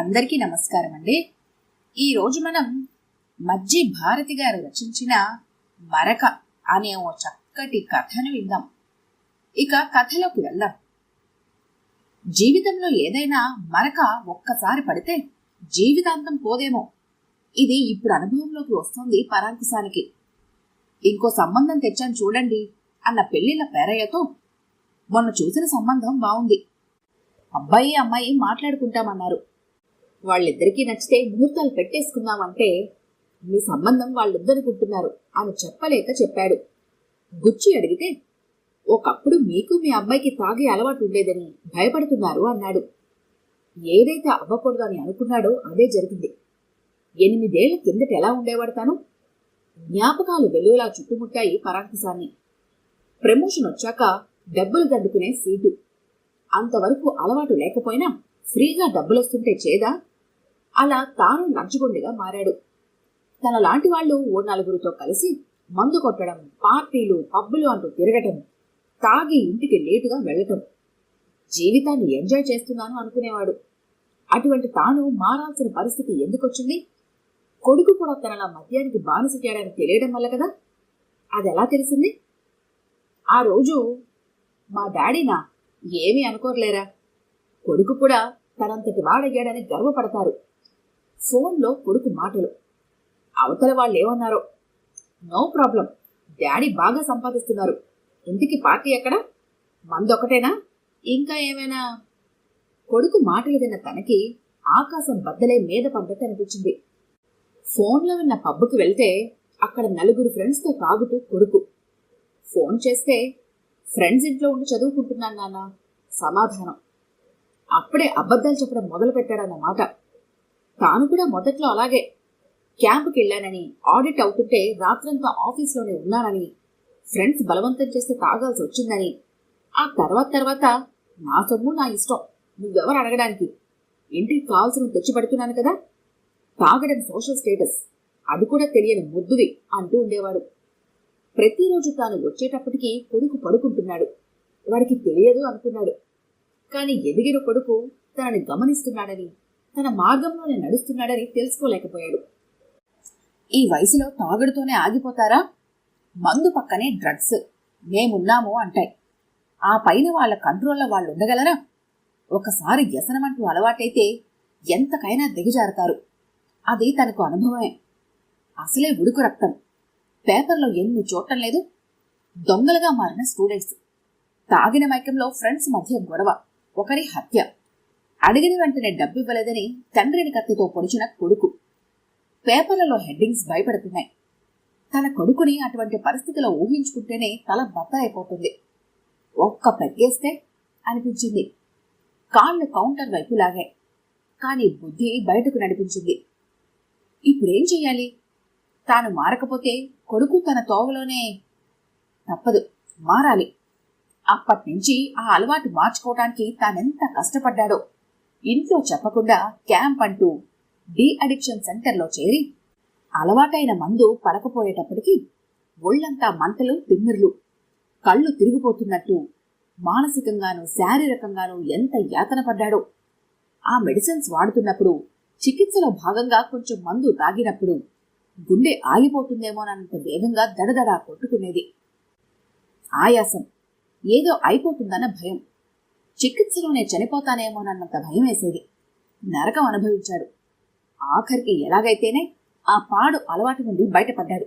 అందరికీ నమస్కారం అండి. ఈరోజు మనం మజ్జి భారతి గారు రచించిన మరక అనే ఓ చక్కటి కథను విందాం. ఇక కథలోకి వెళ్దాం. జీవితంలో ఏదైనా మరక ఒక్కసారి పడితే జీవితాంతం పోదేమో. ఇది ఇప్పుడు అనుభవంలోకి వస్తుంది పరాంకుశానికి ఇంకో సంబంధం తెచ్చాను చూడండి అన్న పెళ్ళిళ్ళ పేరయ్యతో మొన్న చూసిన సంబంధం బాగుంది అబ్బాయి అమ్మాయి మాట్లాడుకుంటామన్నారు. వాళ్ళిద్దరికీ నచ్చితే ముహూర్తాలు పెట్టేసుకుందామంటే మీ సంబంధం వాళ్ళిద్దరుకుంటున్నారు అని చెప్పలేక చెప్పాడు. గుచ్చి అడిగితే ఒకప్పుడు మీకు మీ అబ్బాయికి తాగే అలవాటు ఉండేదని భయపడుతున్నారు అన్నాడు. ఏదైతే అవ్వకూడదు అని అనుకున్నాడో అదే జరిగింది. ఎనిమిదేళ్ళ కిందట ఎలా ఉండేవాడు తాను? జ్ఞాపకాలు వెలువలా చుట్టుముట్టాయి పరాంకుశాన్ని ప్రమోషన్ వచ్చాక డబ్బులు దండుకునే సీటు. అంతవరకు అలవాటు లేకపోయినా ఫ్రీగా డబ్బులొస్తుంటే చేదా? అలా తాను నడుచుకొండిగా మారాడు. తన లాంటి వాళ్ళు ఓ నలుగురితో కలిసి మందు కొట్టడం పార్టీలు పబ్బులు అంటూ తిరగటం తాగి ఇంటికి లేటుగా వెళ్ళటం జీవితాన్ని ఎంజాయ్ చేస్తున్నాను అనుకునేవాడు. అటువంటి తాను మారాల్సిన పరిస్థితి ఎందుకొచ్చింది? కొడుకు కూడా తనలా మద్యానికి బానిస చేయడానికి తెలియడం వల్ల కదా? అది ఎలా తెలిసింది? ఆ రోజు మా డాడీనా ఏమీ అనుకోరలేరా? కొడుకు కూడా తనంతటి వాడయ్యాడని గర్వపడతారు. ఫోన్లో కొడుకు మాటలు. అవతల వాళ్ళు ఏమన్నారో నో ప్రాబ్లం. డాడీ బాగా సంపాదిస్తున్నారు. ఇంటికి పార్టీ ఎక్కడ? మందొకటేనా? ఇంకా ఏమైనా? కొడుకు మాటలు విన్న తనకి ఆకాశం బద్దలే మీద పడ్డట్టు అనిపించింది. ఫోన్లో విన్న పబ్బుకి వెళ్తే అక్కడ నలుగురు ఫ్రెండ్స్తో తాగుతూ కొడుకు. ఫోన్ చేస్తే ఫ్రెండ్స్ ఇంట్లో ఉండి చదువుకుంటున్నాను నాన్న. సమాధానం. అప్పుడే అబద్ధాలు చెప్పడం మొదలు పెట్టాడన్నమాట తాను కూడా మొదట్లో అలాగే. క్యాంపుకి వెళ్ళానని ఆడిట్ అవుతుంటే రాత్రంతా ఆఫీస్లోనే ఉన్నానని ఫ్రెండ్స్ బలవంతం చేస్తే తాగాల్సి వచ్చిందని. ఆ తర్వాత తర్వాత నా సొమ్ము నా ఇష్టం నువ్వెవరు అడగడానికి? ఇంటికి కావాల్సిన తెచ్చిపడుతున్నాను కదా? తాగడం సోషల్ స్టేటస్ అది కూడా తెలియని ముద్దువి అంటూ ఉండేవాడు. ప్రతిరోజు తాను వచ్చేటప్పటికి కొడుకు పడుకుంటున్నాడు. వాడికి తెలియదు అనుకున్నాడు. కానీ ఎదిగిన కొడుకు తనని గమనిస్తున్నాడని తన మార్గంలోనే నడుస్తున్నాడని తెలుసుకోలేకపోయాడు. ఈ వయసులో తాగుడుతోనే ఆగిపోతారా? మందు పక్కనే డ్రగ్స్. మేమున్నాము అంటాయి. ఆ పైన వాళ్ళ కంట్రోల్లో వాళ్ళు ఉండగలరా ఒకసారి వ్యసనమంటూ అలవాటైతే ఎంతకైనా దిగజారుతారు. అది తనకు అనుభవమే. అసలే ఉడుకు రక్తం. పేపర్లో ఎన్ని చూడటం లేదు. దొంగలుగా మారిన స్టూడెంట్స్. తాగిన మైకంలో ఫ్రెండ్స్ మధ్య గొడవ. ఒకరి హత్య. అడిగిన వెంటనే డబ్బు ఇవ్వలేదని తండ్రిని కత్తితో పొడిచిన కొడుకు. పేపర్లలో హెడ్డింగ్స్ భయపడుతున్నాయి. తన కొడుకుని అటువంటి పరిస్థితిలో ఊహించుకుంటేనే తల అయిపోతుంది ఒక్క పెగ్గేస్తే అనిపించింది. కాళ్ళు కౌంటర్ వైపు లాగాయి కానీ బుద్ధి బయటకు నడిపించింది. ఇప్పుడేం చెయ్యాలి? తాను మారకపోతే కొడుకు తన తోవలోనే తప్పదు మారాలి. అప్పటి నుంచి ఆ అలవాటు మార్చుకోవటానికి తానెంత కష్టపడ్డాడో ఇంట్లో చెప్పకుండా క్యాంప్ అంటూ డి అడిక్షన్ సెంటర్లో చేరి అలవాటైన మందు పడకపోయేటప్పటికీ ఒళ్ళంతా మంటలు తిమ్మిర్లు కళ్ళు తిరిగిపోతున్నట్టు మానసికంగానూ శారీరకంగానూ ఎంత యాతన పడ్డాడో. ఆ మెడిసిన్స్ వాడుతున్నప్పుడు చికిత్సలో భాగంగా కొంచెం మందు తాగినప్పుడు గుండె ఆగిపోతుందేమోనంత వేగంగా దడదడా కొట్టుకునేది. ఆయాసం ఏదో అయిపోతుందన్న భయం. చికిత్సలోనే చనిపోతానేమోనన్నంత భయం వేసేది. నరకం అనుభవించాడు. ఆఖరికి ఎలాగైతేనే ఆ పాడు అలవాటు నుండి బయటపడ్డాడు.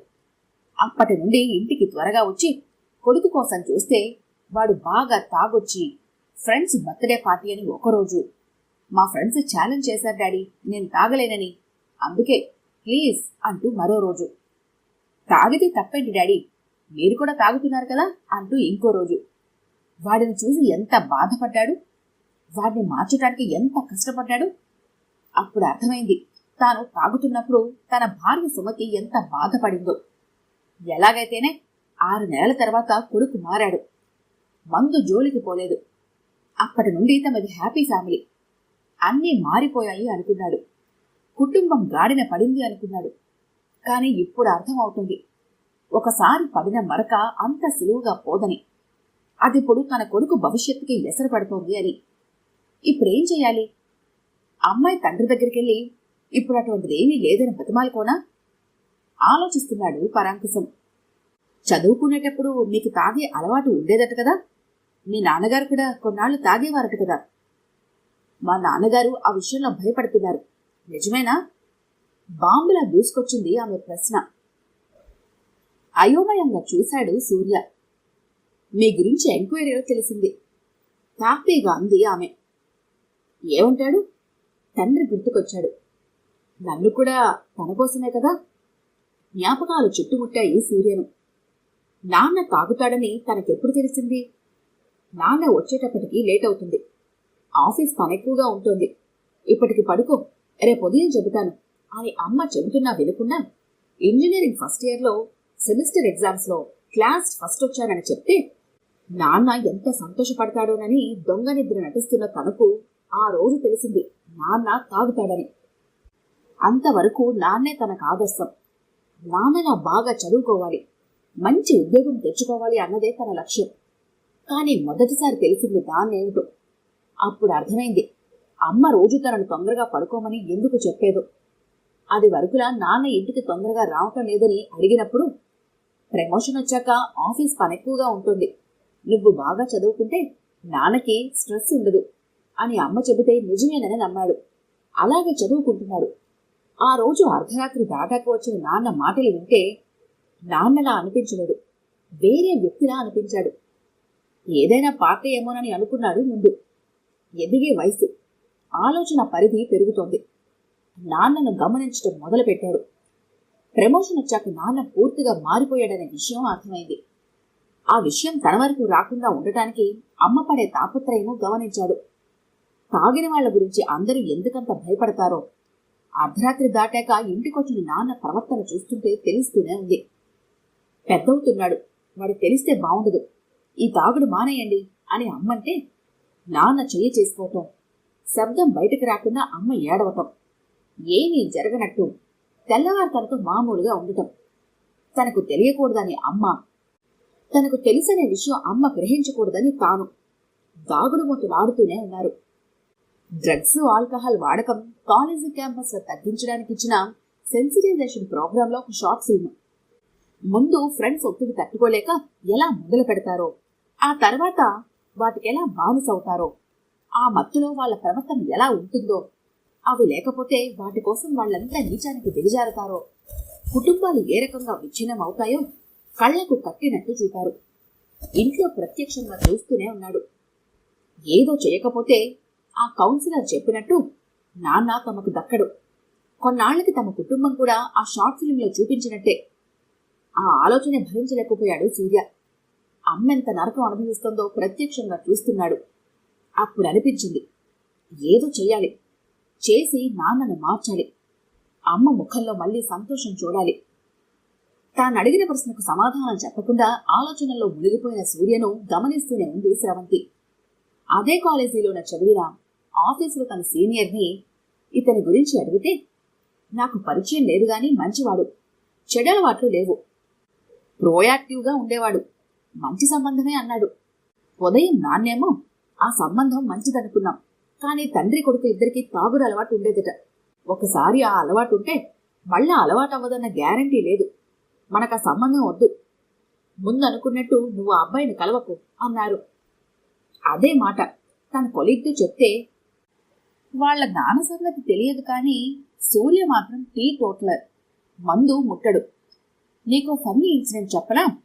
అప్పటి నుండి ఇంటికి త్వరగా వచ్చి కొడుకు కోసం చూస్తే వాడు బాగా తాగొచ్చి ఫ్రెండ్స్ బర్త్డే పార్టీ అని ఒకరోజు మా ఫ్రెండ్స్ ఛాలెంజ్ చేశారు డాడీ నేను తాగలేనని అందుకే ప్లీజ్ అంటూ మరో రోజు. తాగితే తప్పేంటి డాడీ? మీరు కూడా తాగుతున్నారు కదా? అంటూ ఇంకో రోజు. వాడిని చూసి ఎంత బాధపడ్డాడు? వాడిని మార్చడానికి ఎంత కష్టపడ్డాడు? అప్పుడు అర్థమైంది. తాను తాగుతున్నప్పుడు తన భార్య సుమతి ఎంత బాధపడిందో. ఎలాగైతేనే ఆరు నెలల తర్వాత కొడుకు మారాడు. మందు జోలికి పోలేదు. అప్పటి నుండి తమది హ్యాపీ ఫ్యామిలీ. అన్నీ మారిపోయాయి అనుకున్నాడు. కుటుంబం గాడిన పడింది అనుకున్నాడు. కానీ ఇప్పుడు అర్థమవుతుంది ఒకసారి పడిన మరక అంత సులువుగా పోదని. అదిప్పుడు తన కొడుకు భవిష్యత్తుకి ఎసరు పడుతోంది అని. ఇప్పుడేం చేయాలి? అమ్మాయి తండ్రి దగ్గరికి వెళ్ళి ఇప్పుడు అటువంటిది ఏమీ లేదని బతిమాలుకోనా? ఆలోచిస్తున్నాడు పరాంకుశం. చదువుకునేటప్పుడు మీకు తాగే అలవాటు ఉండేదట కదా? మీ నాన్నగారు కూడా కొన్నాళ్ళు తాగేవారట కదా? మా నాన్నగారు ఆ విషయంలో భయపడుతున్నారు. నిజమేనా? బాంబులా దూసుకొచ్చింది ఆమె ప్రశ్న. అయోమయంగా చూశాడు సూర్య. మీ గురించి ఎంక్వైరీలో తెలిసింది. హ్యాపీగా అంది ఆమె. ఏమంటాడు? తండ్రి గుర్తుకొచ్చాడు. నన్ను కూడా తన కోసమే కదా? జ్ఞాపకాలు చుట్టుముట్టాయి సూర్యను. నాన్న తాగుతాడని తనకెప్పుడు తెలిసింది? నాన్న వచ్చేటప్పటికి లేట్ అవుతుంది. ఆఫీస్ పనెక్కువగా ఉంటుంది. ఇప్పటికి పడుకో రేపు ఉదయం చెబుతాను అని అమ్మ చెబుతున్నా వినుకున్నా ఇంజనీరింగ్ ఫస్ట్ ఇయర్లో సెమిస్టర్ ఎగ్జామ్స్లో క్లాస్ ఫస్ట్ వచ్చానని చెప్తే నాన్న ఎంత సంతోషపడతాడోనని దొంగ నిద్ర నటిస్తున్న తనకు ఆ రోజు తెలిసింది. నాన్న తాగుతాడని. అంతవరకు నాన్నే తనకు ఆదర్శం నాన్న బాగా చదువుకోవాలి. మంచి ఉద్యోగం తెచ్చుకోవాలి అన్నదే తన లక్ష్యం. కానీ మొదటిసారి తెలిసింది దాన్నేమిటో అప్పుడు అర్థమైంది. అమ్మ రోజు తనను తొందరగా పడుకోమని ఎందుకు చెప్పేదో. అది వరకులా నాన్న ఇంటికి తొందరగా రావటం లేదని అడిగినప్పుడు ప్రమోషన్ వచ్చాక ఆఫీస్ పని ఎక్కువగా ఉంటుంది. నువ్వు బాగా చదువుకుంటే నాన్నకి స్ట్రెస్ ఉండదు అని అమ్మ చెబితే నిజమేనని నమ్మాడు. అలాగే చదువుకుంటున్నాడు. ఆ రోజు అర్ధరాత్రి దాటాక వచ్చిన నాన్న మాటలు వింటే నాన్నలా అనిపించలేదు. వేరే వ్యక్తిలా అనిపించాడు. ఏదైనా పార్టీ ఏమోనని అనుకున్నాడు ముందు. ఎదిగే వయసు. ఆలోచన పరిధి పెరుగుతోంది. నాన్నను గమనించడం మొదలుపెట్టాడు. ప్రమోషన్ వచ్చాక నాన్న పూర్తిగా మారిపోయాడనే విషయం అర్థమైంది. ఆ విషయం తన వరకు రాకుండా ఉండటానికి అమ్మ పడే తాపత్రయము గమనించాడు. తాగిన వాళ్ళ గురించి అందరూ ఎందుకంత భయపడతారో? అర్ధరాత్రి దాటాక ఇంటికొచ్చిన నాన్న ప్రవర్తన చూస్తుంటే తెలుస్తూనే ఉంది. పెద్దవుతున్నాడు. వాడు తెలిస్తే బాగుండదు ఈ తాగుడు మానేయండి అని అమ్మంటే నాన్న చెయ్యి చేసుకోవటం శబ్దం బయటకు రాకుండా అమ్మ ఏడవటం ఏమీ జరగనట్టు తెల్లవారు తనతో మామూలుగా ఉండటం. తనకు తెలియకూడదని అమ్మ తనకు తెలుసనే విషయం అమ్మ గ్రహించకూడదని తాను దాగుడు మొత్తులాడుతూనే ఉన్నారు. డ్రగ్స్ ఆల్కహాల్ వాడకం కాలేజీ క్యాంపస్లో తగ్గించడానికి ఇచ్చిన సెన్సిటైజేషన్ ప్రోగ్రాంలో ఒక షార్ట్ ఫిల్మ్. ముందు ఫ్రెండ్స్ ఒత్తిడి తట్టుకోలేక ఎలా మొదలు పెడతారో ఆ తర్వాత వాటికి ఎలా బానిసవుతారో ఆ మత్తులో వాళ్ళ ప్రవర్తన ఎలా ఉంటుందో అవి లేకపోతే వాటి కోసం వాళ్ళంతా నీచానికి దిగజారుతారో కుటుంబాలు ఏ రకంగా విచ్ఛిన్నం అవుతాయో కళ్ళకు కట్టినట్టు చూపారు. ఇంట్లో ప్రత్యక్షంగా చూస్తూనే ఉన్నాడు. ఏదో చేయకపోతే ఆ కౌన్సిలర్ చెప్పినట్టు నాన్న తమకు దక్కడు. కొన్నాళ్ళకి తమ కుటుంబం కూడా ఆ షార్ట్ ఫిల్మ్లో చూపించినట్టే. ఆ ఆలోచన భరించలేకపోయాడు సూర్య. అమ్మెంత నరకం అనుభవిస్తుందో ప్రత్యక్షంగా చూస్తున్నాడు. అప్పుడు అనిపించింది ఏదో చేయాలి చేసి నాన్నను మార్చాలి. అమ్మ ముఖంలో మళ్ళీ సంతోషం చూడాలి. తాను అడిగిన ప్రశ్నకు సమాధానం చెప్పకుండా ఆలోచనల్లో మునిగిపోయిన సూర్యను గమనిస్తూనే ఉంది స్రవంతి అదే కాలేజీలోన చదివిన ఆఫీసులో తన సీనియర్ని ఇతని గురించి అడిగితే నాకు పరిచయం లేదు గాని మంచివాడు. చెడలవాట్లు లేవు. ప్రోయాక్టివ్గా ఉండేవాడు. మంచి సంబంధమే అన్నాడు. ఉదయం నాన్నేమో ఆ సంబంధం మంచిదనుకున్నాం. కానీ తండ్రి కొడుకు ఇద్దరికి తాగుడు అలవాటు ఉండేదట. ఒకసారి ఆ అలవాటు ఉంటే మళ్ళా అలవాటు అవ్వదన్న గ్యారంటీ లేదు. మనకు ఆ సంబంధం వద్దు. ముందు అనుకున్నట్టు నువ్వు ఆ అబ్బాయిని కలవకు అన్నారు. అదే మాట తన కొలిగ్తో చెప్తే వాళ్ళ దాన సంగతి తెలియదు కానీ సూర్య మాత్రం టీ టోట్లర్ మందు ముట్టడు. నీకు ఫన్నీ ఇన్సిడెంట్ చెప్పనా?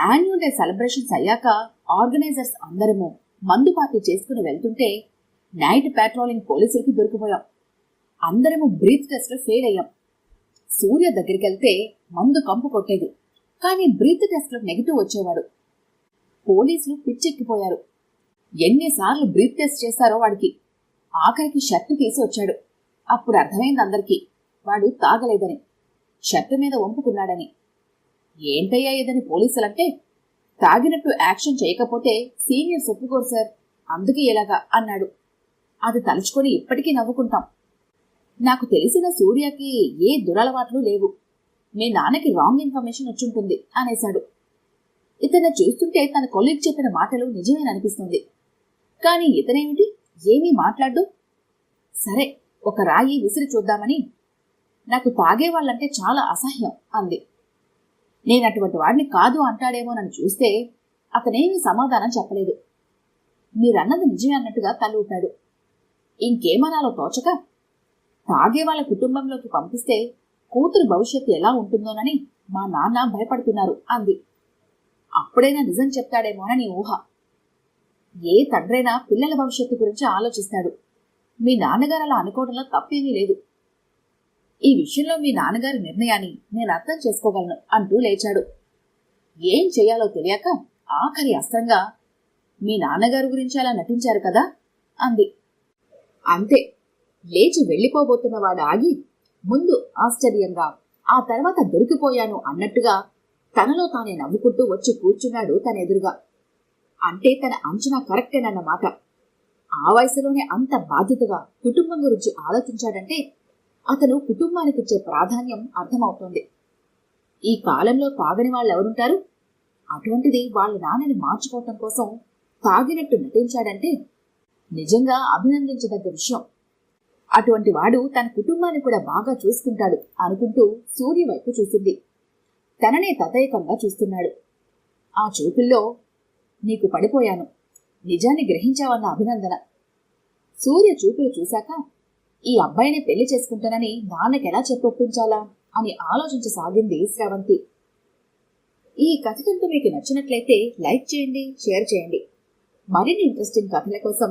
యాన్యువల్ డే సెలబ్రేషన్స్ అయ్యాక ఆర్గనైజర్స్ అందరము మందు పార్టీ చేసుకుని వెళ్తుంటే నైట్ పెట్రోలింగ్ పోలీసులకి దొరికిపోయాం. అందరము బ్రీత్ టెస్ట్లో ఫెయిల్ అయ్యాం. సూర్య దగ్గరికి వెళ్తే మందు కంపు కొట్టేది. కానీ బ్రీత్ టెస్ట్లో నెగిటివ్ వచ్చేవాడు. పోలీసులు పిచ్చెక్కిపోయారు. ఎన్నిసార్లు బ్రీత్ టెస్ట్ చేశారో వాడికి. ఆఖరికి షర్ట్ తీసి వచ్చాడు. అప్పుడు అర్థమైంది అందరికీ. వాడు తాగలేదని. షర్టు మీద వంపుకున్నాడని. ఏంటయ్యా ఇదని పోలీసులంటే తాగినట్టు యాక్షన్ చేయకపోతే సీనియర్స్ ఒప్పుకోరు సార్. అందుకే ఇలాగా అన్నాడు. అది తలుచుకొని ఇప్పటికీ నవ్వుకుంటాం. నాకు తెలిసిన సూర్యకి ఏ దురలవాట్లు లేవు. మీ నాన్నకి రాంగ్ ఇన్ఫర్మేషన్ వచ్చుంటుంది అనేశాడు. ఇతను చూస్తుంటే తన కొలీగ్ చెప్పిన మాటలు నిజమేననిపిస్తుంది. కానీ ఇతనేమిటి? ఏమీ మాట్లాడు సరే ఒక రాయి విసిరి చూద్దామని. నాకు తాగేవాళ్ళంటే చాలా అసహ్యం అంది. నేను అటువంటి వాడిని కాదు అంటాడేమోనని చూస్తే అతనేమీ సమాధానం చెప్పలేదు. మీరన్నది నిజమే అన్నట్టుగా తల ఊపాడు ఇంకేమనాలో తోచక తాగే వాళ్ళ కుటుంబంలోకి పంపిస్తే కూతురు భవిష్యత్తు ఎలా ఉంటుందోనని మా నాన్న భయపడుతున్నారు అంది. అప్పుడైనా నిజం చెప్తాడేమోనని ఊహ. ఏ తండ్రైనా పిల్లల భవిష్యత్తు గురించి ఆలోచిస్తాడు. మీ నాన్నగారు అలా అనుకోవడంలో తప్పేమీ లేదు. ఈ విషయంలో మీ నాన్నగారి నిర్ణయాన్ని నేను అర్థం చేసుకోగలను అంటూ లేచాడు. ఏం చేయాలో తెలియక ఆఖరి అస్త్రంగా మీ నాన్నగారు గురించి అలా నటించారు కదా? అంది. అంతే. లేచి వెళ్ళిపోబోతున్నవాడు ఆగి ముందు ఆశ్చర్యంగా ఆ తర్వాత దొరికిపోయాను అన్నట్టుగా తనలో తానే నవ్వుకుంటూ వచ్చి కూర్చున్నాడు తన ఎదురుగా. అంటే తన అంచనా కరెక్టేనన్నమాట ఆ వయసులోనే అంత బాధ్యతగా కుటుంబం గురించి ఆలోచించాడంటే అతను కుటుంబానికిచ్చే ప్రాధాన్యం అర్థమవుతోంది. ఈ కాలంలో తాగని వాళ్ళు ఎవరుంటారు అటువంటిది వాళ్ళ నాన్నని మార్చుకోవటం కోసం తాగినట్టు నటించాడంటే నిజంగా అభినందించదగ్గ విషయం. అటువంటి వాడు తన కుటుంబాన్ని కూడా బాగా చూసుకుంటాడు అనుకుంటూ సూర్య వైపు చూసింది. తననే తదేకంగా చూస్తున్నాడు. ఆ చూపుల్లో నీకు పడిపోయాను. నిజాన్ని గ్రహించావన్న అభినందన. సూర్య చూపులు చూశాక ఈ అబ్బాయిని పెళ్ళి చేసుకుంటానని నాన్నకెలా చెప్పొప్పించాలా అని ఆలోచించసాగింది శ్రవంతి ఈ కథ కనుక మీకు నచ్చినట్లయితే లైక్ చేయండి షేర్ చేయండి. మరిన్ని ఇంట్రెస్టింగ్ కథల కోసం